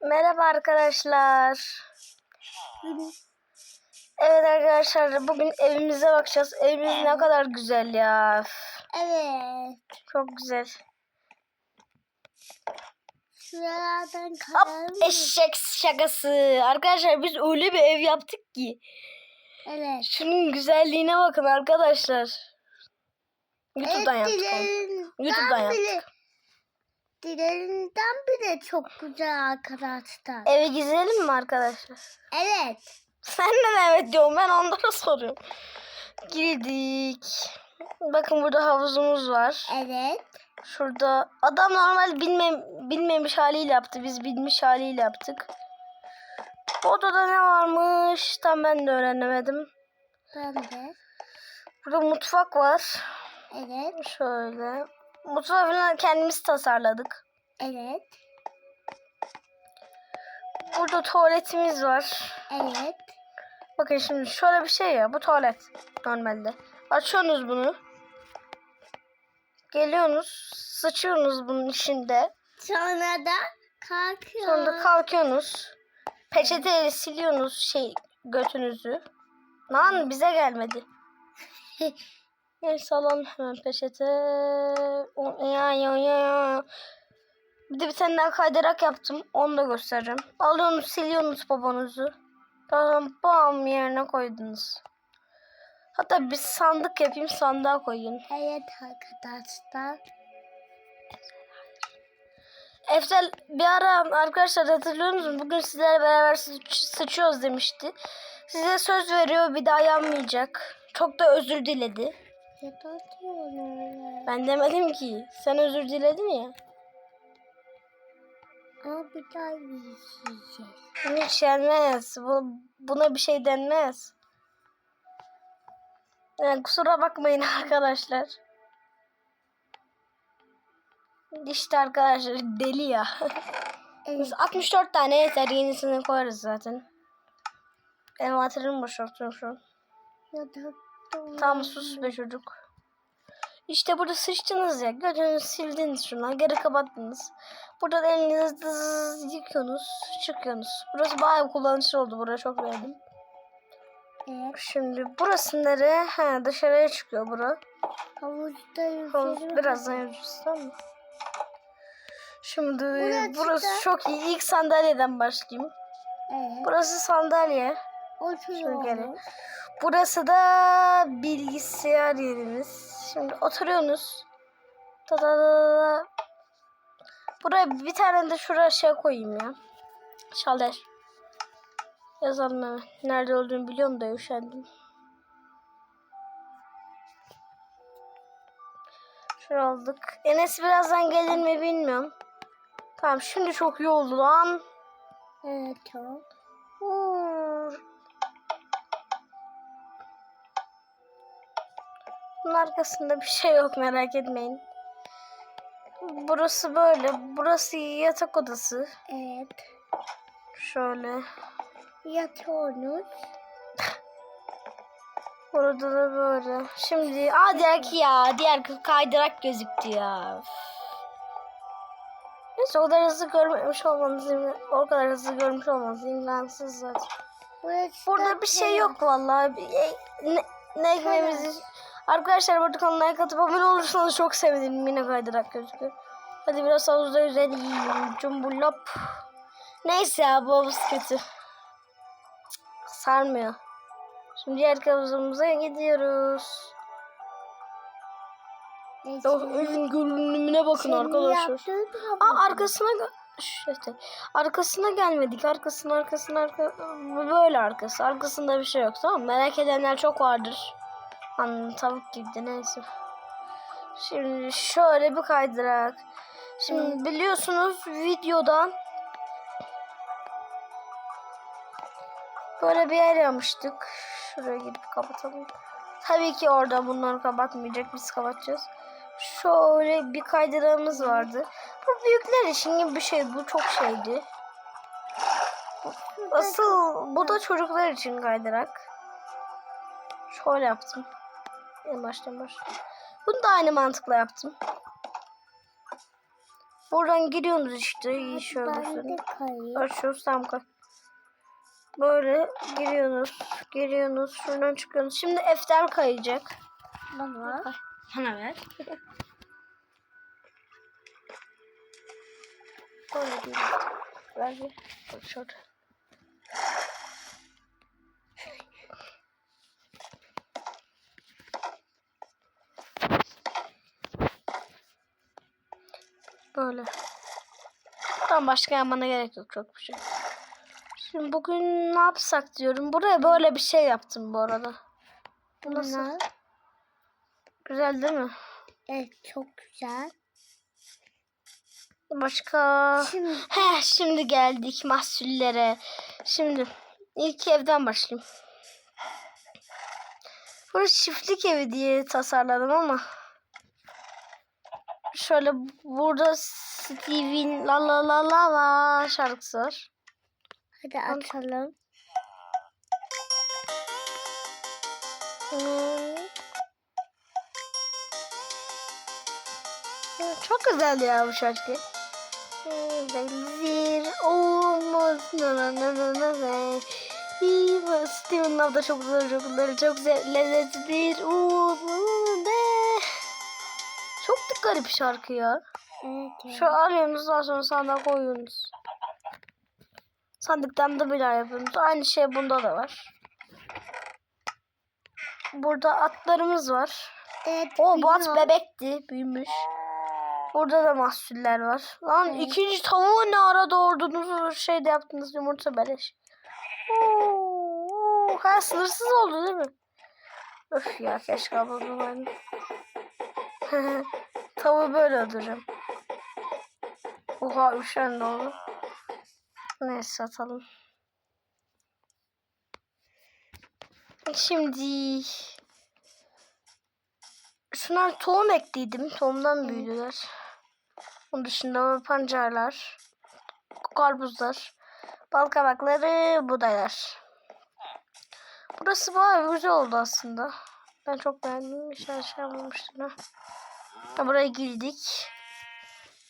Merhaba arkadaşlar. Evet arkadaşlar bugün evimize bakacağız. Evimiz ne kadar güzel ya. Evet. Çok güzel. Şuralardan Hop kalalım. eşek şakası. Arkadaşlar biz öyle bir ev yaptık ki. Evet. Şunun güzelliğine bakın arkadaşlar. YouTube'dan evet, yaptık onu. YouTube'dan yaptık. bile, dilerinden bile çok güzel arkadaşlar. Eve gidelim mi arkadaşlar? Evet. Sen de evet diyorum ben onlara soruyorum. Girdik. Bakın burada havuzumuz var. Evet. Şurada adam normal bilmem, bilmemiş haliyle yaptı. Biz bilmiş haliyle yaptık. Odada ne varmış? Tam ben de öğrenemedim. Ben de. Burada mutfak var. Evet. Şöyle. Mutfağı falan kendimiz tasarladık. Evet. Burada tuvaletimiz var. Evet. Bakın şimdi şöyle bir şey ya. Bu tuvalet normalde. Açıyorsunuz bunu. Geliyorsunuz. Sıçıyorsunuz bunun içinde. Sonra da kalkıyor. Sonra da kalkıyorsunuz. Peçeteyle siliyorsunuz şey götünüzü. Lan bize gelmedi. Neyse alalım hemen peçete. O- Ya ya ya. Bir de bir tane daha kaydırak yaptım. Onu da göstereceğim. Alıyorsunuz siliyorsunuz babanızı. Tamam bam yerine koydunuz. Hatta bir sandık yapayım sandığa koyayım. Evet arkadaşlar. Eftel bir ara arkadaşlar hatırlıyor musunuz? Bugün sizlerle beraber sıç- sıçıyoruz demişti. Size söz veriyor bir daha yanmayacak. Çok da özür diledi. Yatıyorum. Ben demedim ki. Sen özür diledin ya. Ama bir daha yiyeceğiz. Hiç yenmez. Bu, buna bir şey denmez. Yani kusura bakmayın arkadaşlar. İşte arkadaşlar deli ya. Evet. Biz 64 tane yeter yenisini koyarız zaten. Envanterimi boşaltıyorum şu an. Yatıyorum. Tamam sus be çocuk. İşte burada sıçtınız ya. Götünüzü sildiniz şuna. Geri kapattınız. Burada da elinizi dız yıkıyorsunuz. Çıkıyorsunuz. Burası bayağı kullanışlı oldu. Burayı çok beğendim. Şimdi burası nereye? He, dışarıya çıkıyor bura. Havuzda Havuz yüzerim. birazdan yapacağız tamam mı? Şimdi Burası burası çok iyi. İlk sandalyeden başlayayım. Evet. Burası sandalye. Oturuyoruz. geri. Burası da bilgisayar yerimiz. Şimdi oturuyorsunuz. Da da da da da. Buraya bir tane de şuraya şey koyayım ya. Şalter. Yazalım hemen. Nerede olduğunu biliyorum da üşendim. Şuraya aldık. Enes birazdan gelir mi bilmiyorum. Tamam şimdi çok iyi oldu lan. Evet tamam. Uğur. Bunun arkasında bir şey yok merak etmeyin. Burası böyle. Burası yatak odası. Evet. Şöyle. Yatıyoruz. Burada da böyle. Şimdi aa diğer ki ya. Diğer kaydırak gözüktü ya. Neyse o kadar hızlı görmemiş olmanız o kadar hızlı görmüş olmanız imkansız zaten. Burası Burada da bir şey yok vallahi. E, Ne, ne ekmeğimizi... Arkadaşlar burada kanala like atıp abone olursanız çok sevinirim. Yine kaydırak gözüküyor. Hadi biraz havuzda yüzelim. Cumbulop. Neyse ya bu havuz kötü. Sarmıyor. Şimdi diğer havuzumuza gidiyoruz. Evin görünümüne bakın arkadaşlar. Aa arkasına işte. Arkasına gelmedik. Arkasına arkasına arka böyle arkası. Arkasında bir şey yok tamam? Merak edenler çok vardır. Anladım tavuk gibi de neyse. Şimdi şöyle bir kaydırak. Şimdi biliyorsunuz videodan böyle bir yer yapmıştık. Şuraya gidip kapatalım. Tabii ki orada bunları kapatmayacak. Biz kapatacağız. Şöyle bir kaydırağımız vardı. Bu büyükler için gibi bir şey. Bu çok şeydi. Asıl bu da çocuklar için kaydırak. Şöyle yaptım. En baştan baş. Bunu da aynı mantıkla yaptım. Buradan giriyorsunuz işte. Şöyle. Kayayım. Açıyoruz tam koy. Böyle giriyorsunuz. Giriyorsunuz. Şuradan çıkıyorsunuz. Şimdi F'den kayacak. Bana. Bana ver. Böyle değil. Ver bir. Bak şurada. Böyle. Tamam başka yapmana gerek yok çok bir şey. Şimdi bugün ne yapsak diyorum. Buraya böyle bir şey yaptım bu arada. Bu nasıl? Bunlar. Güzel değil mi? Evet çok güzel. Başka? Şimdi He şimdi geldik mahsullere. Şimdi ilk evden başlayayım. Burası çiftlik evi diye tasarladım ama şöyle burada Steve'in la la la la la şarkısı var. hadi atalım. Çok güzel ya bu şarkı. Zehir olmaz na na na na na na. Steven Love da çok güzel, çok güzel, çok? Çok da garip şarkı ya. Evet. evet. Şu alıyorsunuz daha sonra sandığa koyuyorsunuz. Sandıktan da bir daha yapıyorsunuz. Aynı şey bunda da var. Burada atlarımız var. Evet, O bu at bebekti. Büyümüş. Burada da mahsuller var. Lan Evet. ikinci tavuğu ne ara doğurdunuz? Şey de yaptınız yumurta beleş. Oo, ha sınırsız oldu değil mi? Öf ya keşke ben. Tavuğu böyle öldüreceğim. Oha üç tane oldu. Neyse satalım. Şimdi şunlar tohum ektiydim. Tohumdan büyüdüler. Onun dışında pancarlar, karpuzlar, bal kabakları, budaylar. Burası bayağı güzel oldu aslında. Ben çok beğendim. Bir şey şey yapmamıştım. Ha. Ha, buraya girdik.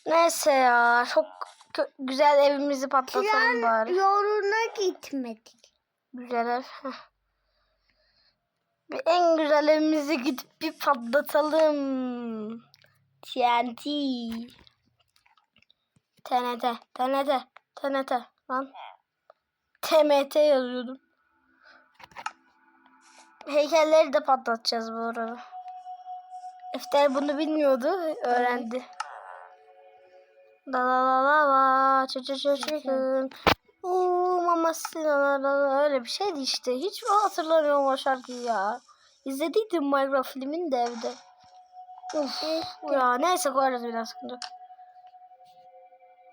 Neyse ya. Çok güzel evimizi patlatalım Tren bari. yoluna gitmedik. Güzel ev. Bir en güzel evimizi gidip bir patlatalım. TNT. TNT. TNT. TNT. Lan. TMT yazıyordum. Heykelleri de patlatacağız bu arada. Efter bunu bilmiyordu. Öğrendi. La la la la la. Çı çı çı çıkın. Uuu maması la la la la. Öyle bir şeydi işte. Hiç hatırlamıyorum o şarkıyı ya. İzlediydim Minecraft filmini de evde. Uf, ya neyse koyarız biraz sıkıntı.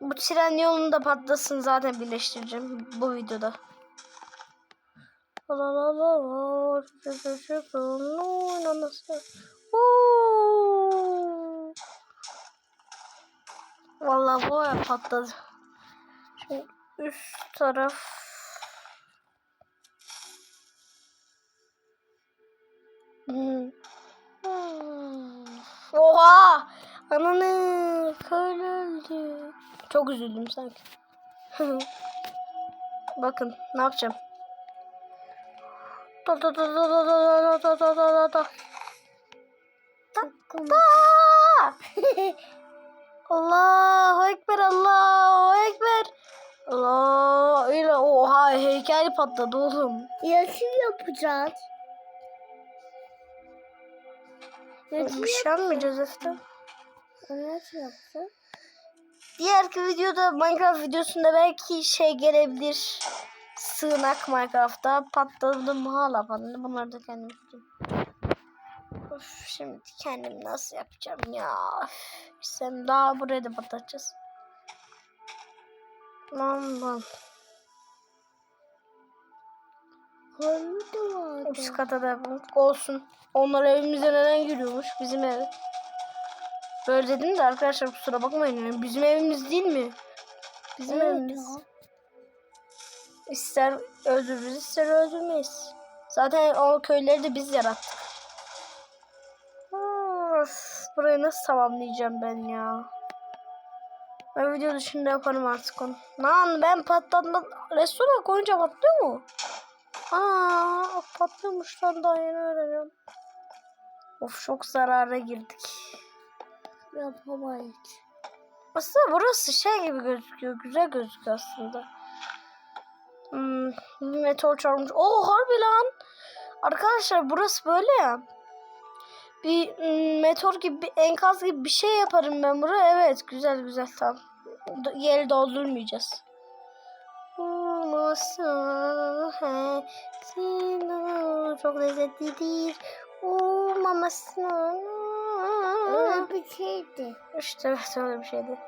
Bu tren yolunu da patlasın zaten birleştireceğim bu videoda. La la la la. Çı çı çı çıkın. Uuu, Vallahi bu ya patladı. Şimdi üst taraf Hmm. Hmm. Oha! Ananı köylü öldü. Çok üzüldüm sanki. Bakın ne yapacağım. Da da da da da da da da da da da Aa! Allahu Ekber, Allahu Ekber. Allah öyle oha heykel patladı oğlum. Yaşı yapacağız. Yaşı Üşenmeyeceğiz Eften. Nasıl yapacağız? Diğerki videoda Minecraft videosunda belki şey gelebilir. Sığınak Minecraft'ta patladım hala patladı. Bunları da kendim yapacağım. Of, şimdi kendim nasıl yapacağım ya? Sen daha buraya da patlatacağız. Lan lan. Üst kata da. Olsun. Onlar evimize neden giriyormuş? Bizim ev. Böyle dedim de arkadaşlar kusura bakmayın. Yani bizim evimiz değil mi? Bizim Evet evimiz. ya. İster öldürürüz ister öldürmeyiz. Zaten o köyleri de biz yarattık. Burayı nasıl tamamlayacağım ben ya? Ben video dışında yaparım artık onu. Lan ben patlatma... Restoran koyunca patlıyor mu? Aa patlıyormuş lan daha yeni öğreniyorum. Of çok zarara girdik. Yapamayız. Aslında burası şey gibi gözüküyor. Güzel gözüküyor aslında. Hmm, meteor çarpmış. Oo harbi lan. Arkadaşlar burası böyle ya. Bir mm, meteor gibi bir enkaz gibi bir şey yaparım ben buraya. Evet güzel güzel tamam. Do- Yeri doldurmayacağız. Çok. Oo mamasını. Öyle bir şeydi. İşte evet öyle bir şeydi.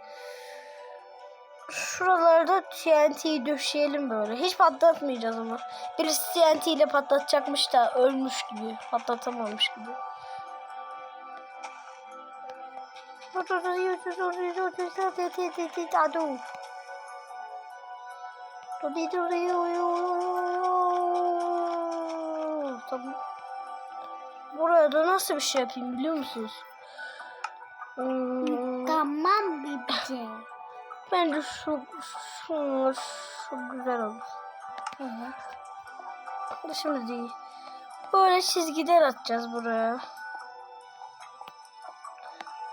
Şuralarda TNT'yi döşeyelim böyle. Hiç patlatmayacağız ama. Birisi TNT ile patlatacakmış da ölmüş gibi. Patlatamamış gibi. Tamam. Buraya da nasıl bir şey yapayım biliyor musunuz? Hmm, Tamam bitti. bence şu, şu, şu güzel olur. Evet. Şimdi değil. Böyle çizgiler atacağız buraya.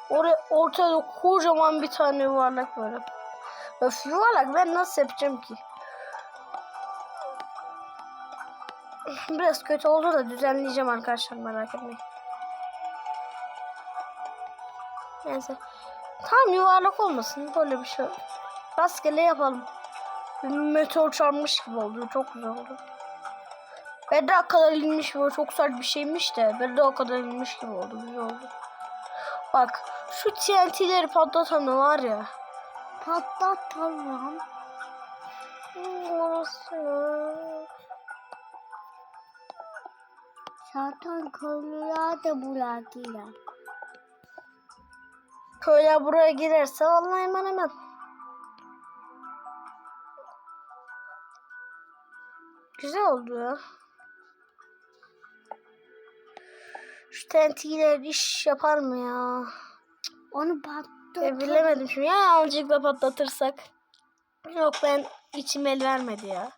Oraya ortada kocaman bir tane yuvarlak böyle. Öf yuvarlak ben nasıl yapacağım ki? Biraz kötü oldu da düzenleyeceğim arkadaşlar merak etmeyin. Neyse. Tam yuvarlak olmasın böyle bir şey. Rastgele yapalım. Meteor çarpmış gibi oldu. Çok güzel oldu. Bedrock kadar inmiş böyle çok sert bir şeymiş de Bedrock kadar inmiş gibi oldu. Güzel oldu. Bak şu TNT'leri patlatan var ya. Patlat tamam. Orası. Zaten köylüler de bırakıyor. Köyler buraya girerse vallahi hemen hemen. Güzel oldu ya. Şu TNT'ler iş yapar mı ya? Onu patlat. E, bilemedim şimdi. Ya yanlışlıkla patlatırsak. Yok ben içim el vermedi ya.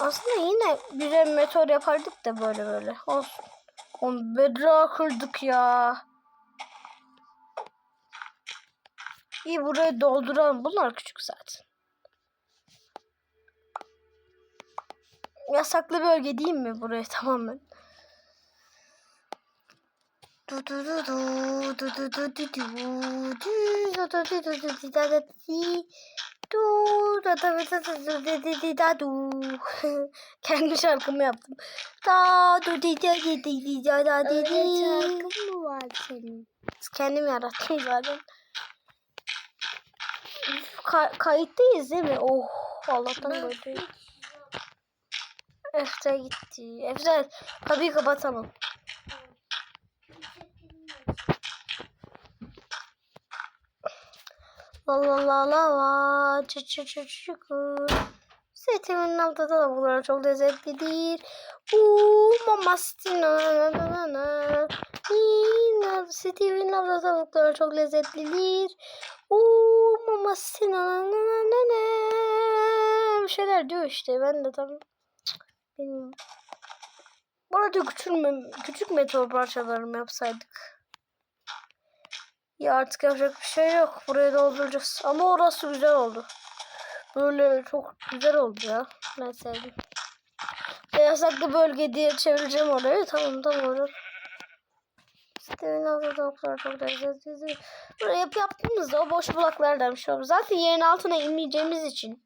Aslında yine güzel bir meteor yapardık da böyle böyle. Olsun. Oğlum bedra kırdık ya. İyi burayı dolduralım. Bunlar küçük zaten. Yasaklı bölge değil mi buraya tamamen? Du du du du du du du du du du du du du du du da da di du da da da da da da di di da du kendi şarkımı yaptım da du di da di di di da da di Öyle di şarkın mı var senin? kendim yarattım zaten Ka- kayıttayız değil mi? Oh Allah'tan böyle. Efter gitti. Efter kapıyı kapatamam. La la la la la çı çı çı çukur. Setimin altı tavukları çok lezzetlidir. Uuu mamastina na na na na. Nina Steve'in altı tavukları çok lezzetlidir. Uuu mamastina na na na na. Bir şeyler diyor işte ben de tam bilmiyorum. Burada küçük, küçük meteor parçaları mı yapsaydık? Ya artık yapacak bir şey yok. Burayı dolduracağız. Ama orası güzel oldu. Böyle çok güzel oldu ya. Ben sevdim. Ve yasaklı bölge diye çevireceğim orayı. Tamam tamam olur. Steven altı tavuklar çok lezzetli. Buraya yap yaptığımızda o boş bulaklardan bir şey. Zaten yerin altına inmeyeceğimiz için.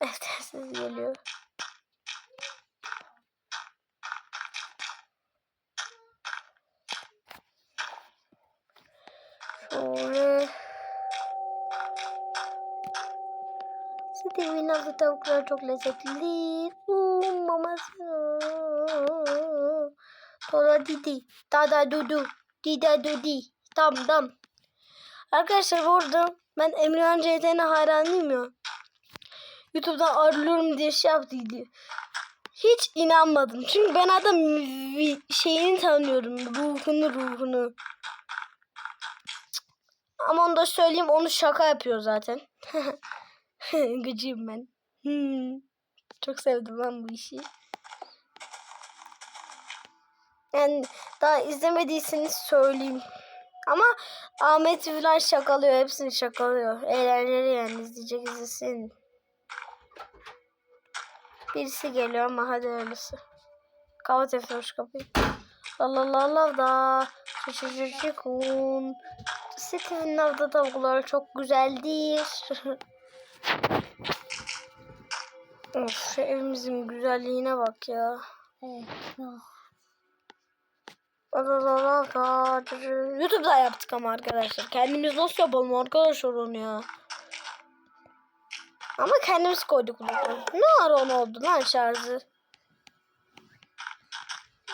Eftersiz geliyor. Şöyle. Steve'in altı tavuklar çok lezzetlidir. Uuu maması. Tola didi. Dada dudu. Dida dudi. Tam tam. Arkadaşlar burada ben Emrehan CT'ne hayranıyım ya. YouTube'dan ayrılıyorum diye şey yaptıydı. Hiç inanmadım. Çünkü ben adam şeyini tanıyorum. Ruhunu ruhunu. Ama onu da söyleyeyim onu şaka yapıyor zaten. Gıcıyım ben. Hmm. Çok sevdim ben bu işi. Yani daha izlemediyseniz söyleyeyim. Ama Ahmet falan şakalıyor. Hepsini şakalıyor. Eğlenceli yani izleyecek izlesin. Birisi geliyor ama hadi öylesi. Kapat efendim kapıyı. La la la la da. Şişişişikun. Steve'in avda tavukları çok güzeldir. of şu evimizin güzelliğine bak ya. Evet. YouTube'da yaptık ama arkadaşlar. Kendimiz nasıl yapalım arkadaşlar onu ya. Ama kendimiz koyduk bunu. Ne ara on oldu lan şarjı?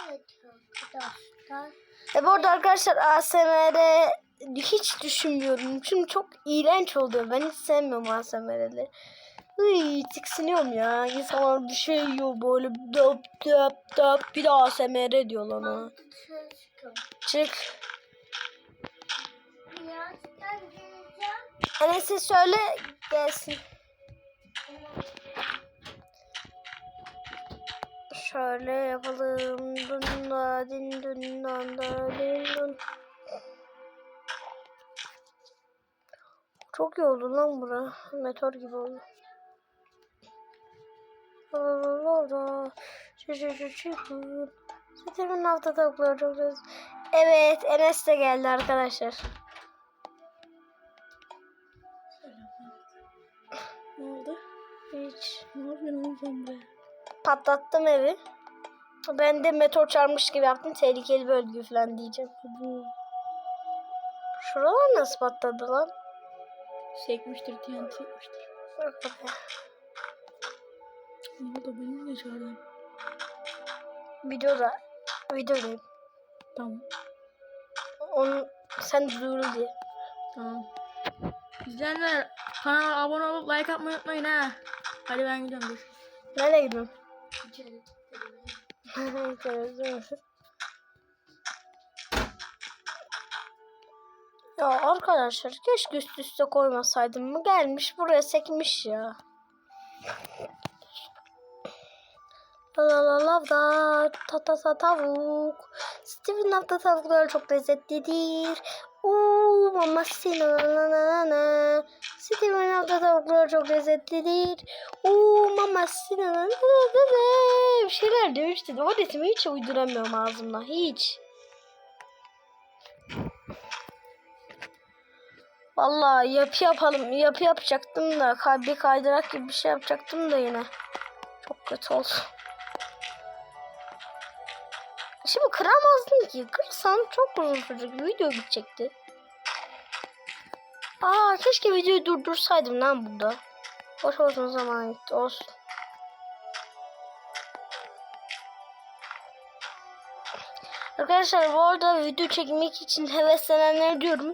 Evet arkadaşlar. E bu arada arkadaşlar ASMR hiç düşünmüyorum. Çünkü çok iğrenç oluyor. Ben hiç sevmiyorum ASMR'leri. Iy, tiksiniyorum ya. İnsanlar bir şey yiyor böyle döp döp döp bir de ASMR ona. Dışarı çıkalım. Çık. Enes'e söyle gelsin. Şöyle yapalım. Dun da din dun da din dun. Çok iyi oldu lan bura. Meteor gibi oldu. Zaten hafta tavukları çok güzel. Evet Enes de geldi arkadaşlar. Ne oldu? Hiç. Ne yapıyorsun sen be? Patlattım evi. Ben de meteor çarpmış gibi yaptım. Tehlikeli bölge falan diyeceğim. Şuralar nasıl patladı lan? Sekmiştir, TNT sekmiştir. Bak bakayım. Ne oldu? Beni niye çağırdın? Videoda. Videodayım. Tamam. Onu sen de duyuru diye. Tamam. İzleyenler kanala abone olup like atmayı unutmayın ha. Hadi ben gidiyorum dur. Nereye gidiyorsun? Televizyon. ya arkadaşlar keşke üst üste koymasaydım mı gelmiş buraya sekmiş ya. La la la da ta ta ta tavuk. Steven hafta tavukları çok lezzetlidir. Uuu mama sina na na na na. Steven hafta tavukları çok lezzetlidir. Uuu mama sina na na na na. Bir şeyler demişti. O resmi hiç uyduramıyorum ağzımla. Hiç. Vallahi yapı yapalım. Yapı yapacaktım da bir kaydırak gibi bir şey yapacaktım da yine. Çok kötü oldu. Şimdi kıramazdın ki. Kırsam çok uzun sürecek. Video bitecekti. Aa keşke videoyu durdursaydım lan burada. Boş boşuna zaman gitti. Olsun. Arkadaşlar bu arada video çekmek için heveslenenler diyorum.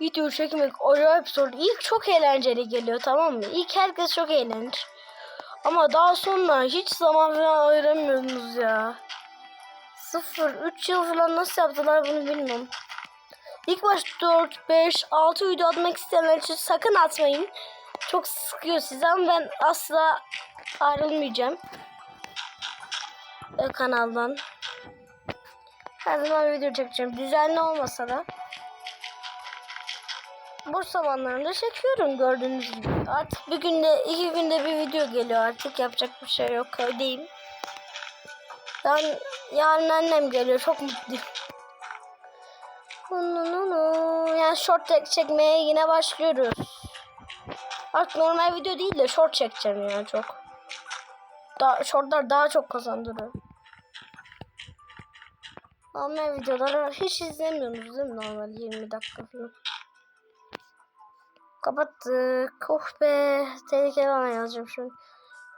Video çekmek acayip zor. İlk çok eğlenceli geliyor tamam mı? İlk herkes çok eğlenir. Ama daha sonra hiç zaman falan ayıramıyorsunuz ya. Sıfır. 3 yıl falan nasıl yaptılar bunu bilmiyorum. İlk baş 4, 5, 6 video atmak isteyenler için sakın atmayın. Çok sıkıyor sizi ama ben asla ayrılmayacağım. E, kanaldan. Her zaman video çekeceğim. Düzenli olmasa da. Boş zamanlarımda çekiyorum gördüğünüz gibi. Artık bir günde, iki günde bir video geliyor artık. Yapacak bir şey yok. Köydeyim. Yarın, yarın annem geliyor. Çok mutluyum. Yani short çek çekmeye yine başlıyoruz. Artık normal video değil de short çekeceğim yani çok. Daha, shortlar daha çok kazandırıyor. Normal videoları hiç izlemiyorsunuz değil mi normal 20 dakika falan. Kapattık. Oh be. Tehlikeli ana yazacağım şimdi.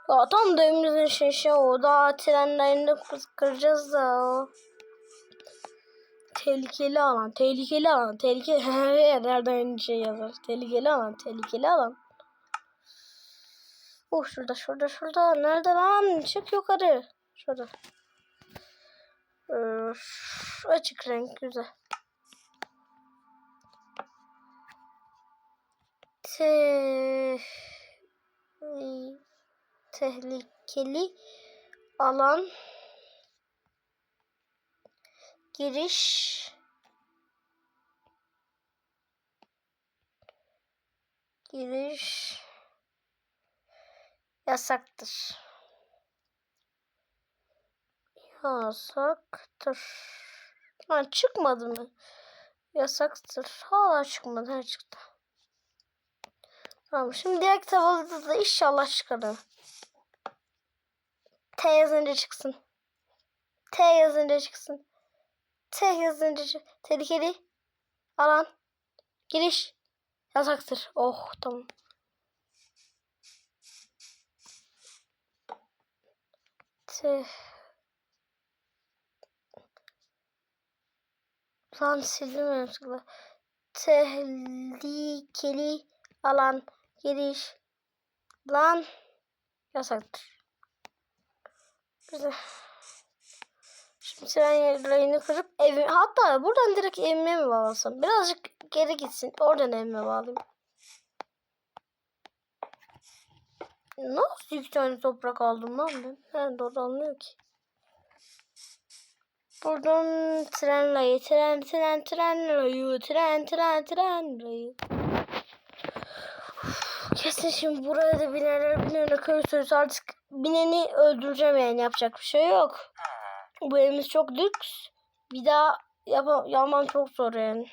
Ya tam da evimizin şişe o. Daha trenlerinde kır- kıracağız da o. Tehlikeli alan. Tehlikeli alan. Tehlikeli. Her yerde aynı şey yazar. Tehlikeli alan. Tehlikeli alan. Oh şurada şurada şurada. Nerede lan? Çık yukarı. Şurada. Üf, açık renk güzel. Te tehlikeli alan giriş giriş yasaktır. Yasaktır. Ha, çıkmadı mı? Yasaktır. Hala çıkmadı. Ha çıktı. Tamam şimdi diğer kitabı da inşallah çıkarım. T yazınca çıksın. T yazınca çıksın. T yazınca çık. Tehlikeli. Alan. Giriş. Yasaktır. Oh tamam. T. Lan sildim yanlışlıkla. Tehlikeli alan giriş lan yasaktır. Güzel. Şimdi rayını kırıp evime hatta buradan direkt evime mi bağlasam? Birazcık geri gitsin. Oradan evime bağlayayım. Nasıl iki tane toprak aldım lan ben? Ben doğru anlıyor ki. Buradan tren rayı, tren, tren, tren rayı, tren, tren, tren rayı. Kesin şimdi buraya da binerler binene köy sürüsü artık bineni öldüreceğim yani yapacak bir şey yok. Bu evimiz çok lüks. Bir daha yapam yapmam çok zor yani.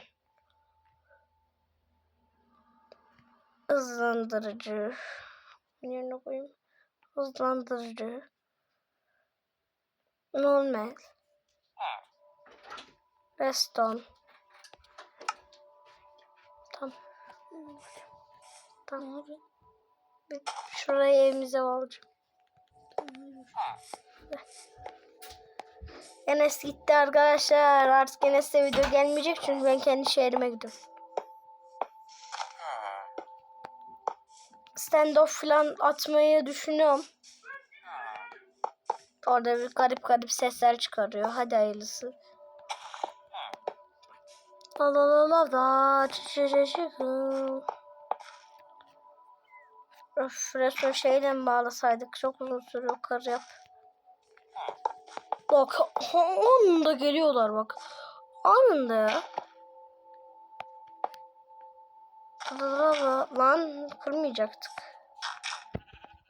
Hızlandırıcı. Yerine koyayım. Hızlandırıcı. Normal. Reston. Tamam. Tamam abi. Bir şurayı evimize alacağım. Enes gitti arkadaşlar. Artık Enes'te video gelmeyecek çünkü ben kendi şehrime gidiyorum. Standoff falan atmayı düşünüyorum. Orada bir garip garip sesler çıkarıyor. Hadi hayırlısı. La la la la çiçeğim. Öf, resmen şeyle mi bağlasaydık? Çok uzun sürüyor kar yap. Bak anında geliyorlar bak. Anında ya. La la la lan kırmayacaktık.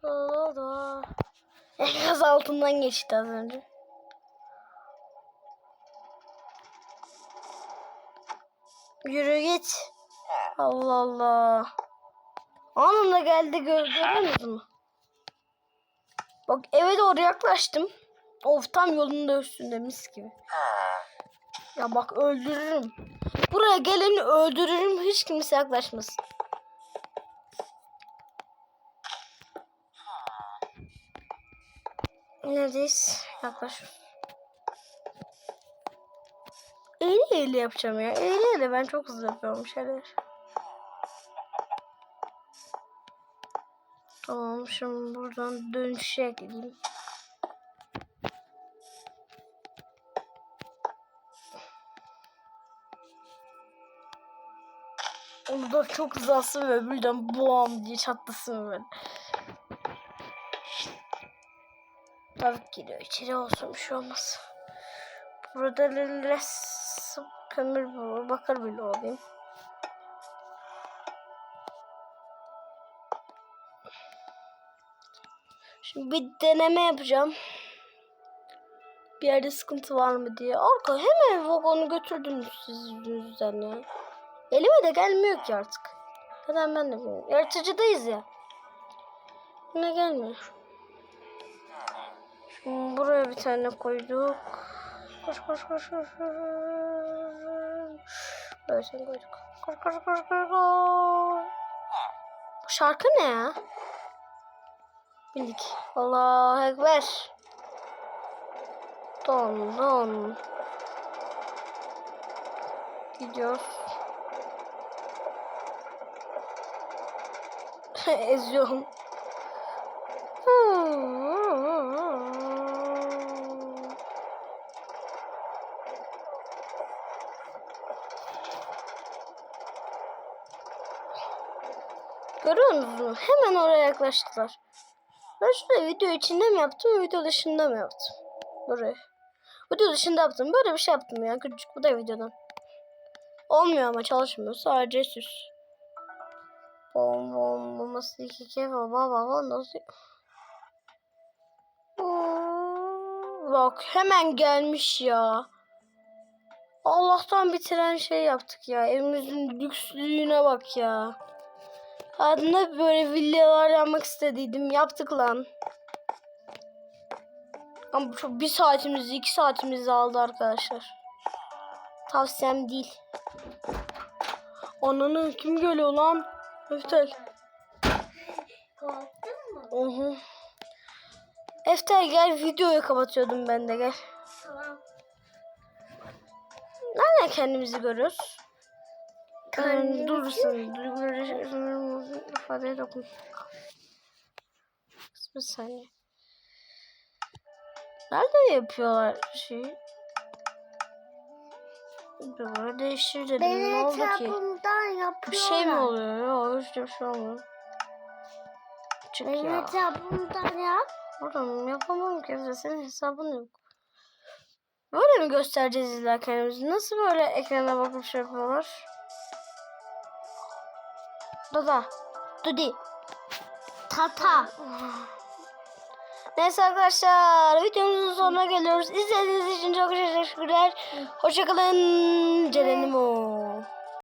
Enkaz altından geçti az önce. Yürü git. Allah Allah. Anında geldi gör görüyor musun? Bak eve doğru yaklaştım. Of tam yolun da üstünde mis gibi. Ya bak öldürürüm. Buraya geleni öldürürüm. Hiç kimse yaklaşmasın. Neredeyiz? Yaklaş. Eğri eğri yapacağım ya. Eğri eğri ben çok hızlı yapıyorum şeyler. Tamam şimdi buradan dönüşe gideyim. Onu da çok hızlı alsın ve birden boğam diye çatlasın böyle. Tavuk geliyor içeri olsun bir şey olmaz. Burada les kömür bu bakır bile olayım. Bir deneme yapacağım. Bir yerde sıkıntı var mı diye. Arka hemen vagonu götürdünüz siz yüzünüzden ya. Elime de gelmiyor ki artık. Neden ben de bilmiyorum. Yaratıcıdayız ya. Ne gelmiyor. Şimdi buraya bir tane koyduk. Koş koş koş koş. Böyle sen koyduk. Koş koş koş koş. Bu şarkı ne ya? Bildik. Allahu Ekber. Don don. Gidiyor. Eziyorum. Görüyor musunuz? Hemen oraya yaklaştılar. Ben şurada video içinde mi yaptım, video dışında mı yaptım? Buraya. Video dışında yaptım. Böyle bir şey yaptım ya. Küçük bu da videodan. Olmuyor ama çalışmıyor. Sadece süs. Bom bom bombası iki kere baba baba nasıl? Bak hemen gelmiş ya. Allah'tan bitiren şey yaptık ya. Evimizin lükslüğüne bak ya. Adına böyle villalar yapmak istediydim. Yaptık lan. Ama çok bir saatimizi, iki saatimizi aldı arkadaşlar. Tavsiyem değil. Ananı kim geliyor lan? Eftel. Korktun mu? Ohu. Eftel gel videoyu kapatıyordum ben de gel. Tamam. Nereden kendimizi görüyoruz? Hmm, Durursun. Duyguları ifadeye dokun. Bir saniye. Nerede yapıyorlar şeyi? Böyle değiştir dedim. Benim ne oldu ki? yapıyorlar. Bir şey mi oluyor? Yok hiçbir şey olmuyor. Çık Benim ya. etrafımdan yap. Oğlum yapamam ki. Senin hesabın yok. Böyle mi göstereceğiz izlerken kendimizi? Nasıl böyle ekrana bakıp şey yapıyorlar? Dada. Dudi. Tata. Neyse arkadaşlar videomuzun sonuna geliyoruz. İzlediğiniz için çok teşekkürler. Hoşçakalın. Cerenimo.